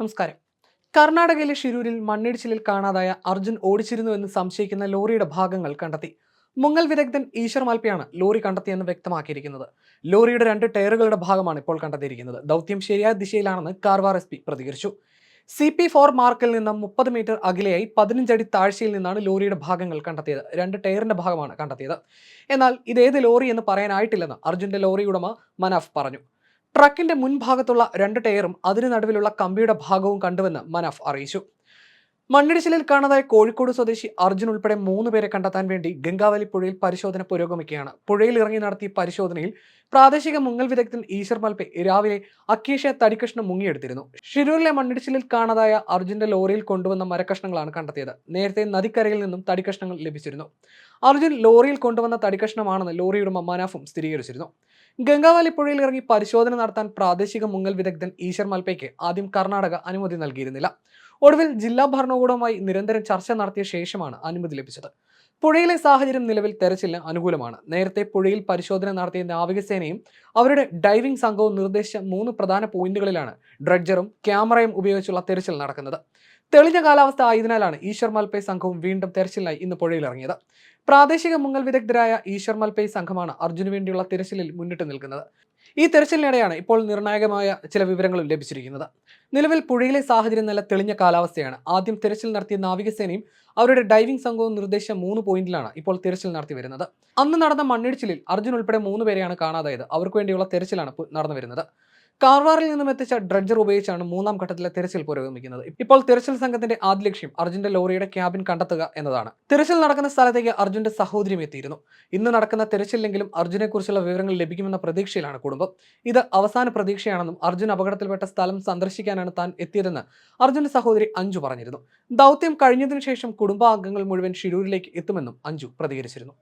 നമസ്കാരം. കർണാടകയിലെ ഷിരൂരിൽ മണ്ണിടിച്ചിലിൽ കാണാതായ അർജുൻ ഓടിച്ചിരുന്നു എന്ന് സംശയിക്കുന്ന ലോറിയുടെ ഭാഗങ്ങൾ കണ്ടെത്തി. മുങ്ങൽ വിദഗ്ധൻ ഈശ്വർ മാൽപ്പയാണ് ലോറി കണ്ടെത്തിയെന്ന് വ്യക്തമാക്കിയിരിക്കുന്നത്. ലോറിയുടെ രണ്ട് ടയറുകളുടെ ഭാഗമാണ് ഇപ്പോൾ കണ്ടെത്തിയിരിക്കുന്നത്. ദൗത്യം ശരിയായ ദിശയിലാണെന്ന് കാർവാർ എസ് പി പ്രതികരിച്ചു. സി പി ഫോർ മാർക്കിൽ നിന്ന് മുപ്പത് മീറ്റർ അകലെയായി പതിനഞ്ചടി താഴ്ചയിൽ നിന്നാണ് ലോറിയുടെ ഭാഗങ്ങൾ കണ്ടെത്തിയത്. രണ്ട് ടയറിന്റെ ഭാഗമാണ് കണ്ടെത്തിയത്. എന്നാൽ ഇതേത് ലോറി എന്ന് പറയാനായിട്ടില്ലെന്ന് അർജുന്റെ ലോറി ഉടമ മനാഫ് പറഞ്ഞു. ട്രക്കിന്റെ മുൻഭാഗത്തുള്ള രണ്ട് ടയറും അതിനു നടുവിലുള്ള കമ്പിയുടെ ഭാഗവും കണ്ടുവെന്ന് മനാഫ് അറിയിച്ചു. മണ്ണിടിച്ചിലിൽ കാണാതായ കോഴിക്കോട് സ്വദേശി അർജുൻ ഉൾപ്പെടെ മൂന്ന് പേരെ കണ്ടെത്താൻ വേണ്ടി ഗംഗാവലി പുഴയിൽ പരിശോധന പുരോഗമിക്കുകയാണ്. പുഴയിൽ ഇറങ്ങി നടത്തിയ പരിശോധനയിൽ പ്രാദേശിക മുങ്ങൽ വിദഗ്ധൻ ഈശ്വർ മൽപെ രാവിലെ അക്കീഷ തടിക്കഷ്ണം മുങ്ങിയെടുത്തിരുന്നു. ഷിരൂരിലെ മണ്ണിടിച്ചിലിൽ കാണാതായ അർജുന്റെ ലോറിയിൽ കൊണ്ടുവന്ന മരക്കഷ്ണങ്ങളാണ് കണ്ടെത്തിയത്. നേരത്തെ നദിക്കരയിൽ നിന്നും തടിക്കഷ്ണങ്ങൾ ലഭിച്ചിരുന്നു. അർജുൻ ലോറിയിൽ കൊണ്ടുവന്ന തടിക്കഷ്ണമാണെന്ന് ലോറിയുടെ മമ്മാനാഫും സ്ഥിരീകരിച്ചിരുന്നു. ഗംഗാവാലി പുഴയിൽ ഇറങ്ങി പരിശോധന നടത്താൻ പ്രാദേശിക മുങ്ങൽ വിദഗ്ധൻ ഈശ്വർ മൽപ്പയ്ക്ക് ആദ്യം കർണാടക അനുമതി നൽകിയിരുന്നില്ല. ഒടുവിൽ ജില്ലാ ഭരണകൂടവുമായി നിരന്തരം ചർച്ച നടത്തിയ ശേഷമാണ് അനുമതി ലഭിച്ചത്. പുഴയിലെ സാഹചര്യം നിലവിൽ തെരച്ചിലിന് അനുകൂലമാണ്. നേരത്തെ പുഴയിൽ പരിശോധന നടത്തിയ നാവികസേനയും അവരുടെ ഡൈവിംഗ് സംഘവും നിർദ്ദേശിച്ച മൂന്ന് പ്രധാന പോയിന്റുകളിലാണ് ഡ്രഡ്ജറും ക്യാമറയും ഉപയോഗിച്ചുള്ള തെരച്ചിൽ നടക്കുന്നത്. തെളിഞ്ഞ കാലാവസ്ഥ ആയതിനാലാണ് ഈശ്വർ മൽപേ സംഘവും വീണ്ടും തെരച്ചിലിനായി ഇന്ന് പുഴയിലിറങ്ങിയത് പ്രാദേശിക മുങ്ങൽ വിദഗ്ധരായ ഈശ്വർ മൽപേ സംഘമാണ് അർജുന് വേണ്ടിയുള്ള തിരച്ചിലിൽ മുന്നിട്ട് നിൽക്കുന്നത്. ഈ തെരച്ചിലിനിടെയാണ് ഇപ്പോൾ നിർണായകമായ ചില വിവരങ്ങളും ലഭിച്ചിരിക്കുന്നത്. നിലവിൽ പുഴയിലെ സാഹചര്യം നല്ല തെളിഞ്ഞ കാലാവസ്ഥയാണ്. ആദ്യം തിരച്ചിൽ നടത്തിയ നാവികസേനയും അവരുടെ ഡൈവിംഗ് സംഘവും നിർദ്ദേശിച്ച മൂന്ന് പോയിന്റിലാണ് ഇപ്പോൾ തിരച്ചിൽ നടത്തി വരുന്നത്. അന്ന് നടന്ന മണ്ണിടിച്ചിലിൽ അർജുൻ ഉൾപ്പെടെ മൂന്ന് പേരെയാണ് കാണാതായത്. അവർക്ക് വേണ്ടിയുള്ള തിരച്ചിലാണ് നടന്നു വരുന്നത്. കാർവാറിൽ നിന്നും എത്തിച്ച ഡ്രഡ്ജർ ഉപയോഗിച്ചാണ് മൂന്നാം ഘട്ടത്തിലെ തിരച്ചിൽ പുരോഗമിക്കുന്നത്. ഇപ്പോൾ തിരച്ചിൽ സംഘത്തിന്റെ ആദ്യ ലക്ഷ്യം അർജുന്റെ ലോറിയുടെ ക്യാബിൻ കണ്ടെത്തുക എന്നതാണ്. തിരച്ചിൽ നടക്കുന്ന സ്ഥലത്തേക്ക് അർജുന്റെ സഹോദരിയും എത്തിയിരുന്നു. ഇന്ന് നടക്കുന്ന തിരച്ചിലെങ്കിലും അർജുനെ കുറിച്ചുള്ള വിവരങ്ങൾ ലഭിക്കുമെന്ന പ്രതീക്ഷയിലാണ് കുടുംബം. ഇത് അവസാന പ്രതീക്ഷയാണെന്നും അർജുൻ അപകടത്തിൽപ്പെട്ട സ്ഥലം സന്ദർശിക്കാനാണ് താൻ എത്തിയതെന്ന് അർജുന്റെ സഹോദരി അഞ്ജു പറഞ്ഞിരുന്നു. ദൗത്യം കഴിഞ്ഞതിനു ശേഷം കുടുംബാംഗങ്ങൾ മുഴുവൻ ഷിരൂരിലേക്ക് എത്തുമെന്നും അഞ്ജു പ്രതികരിച്ചിരുന്നു.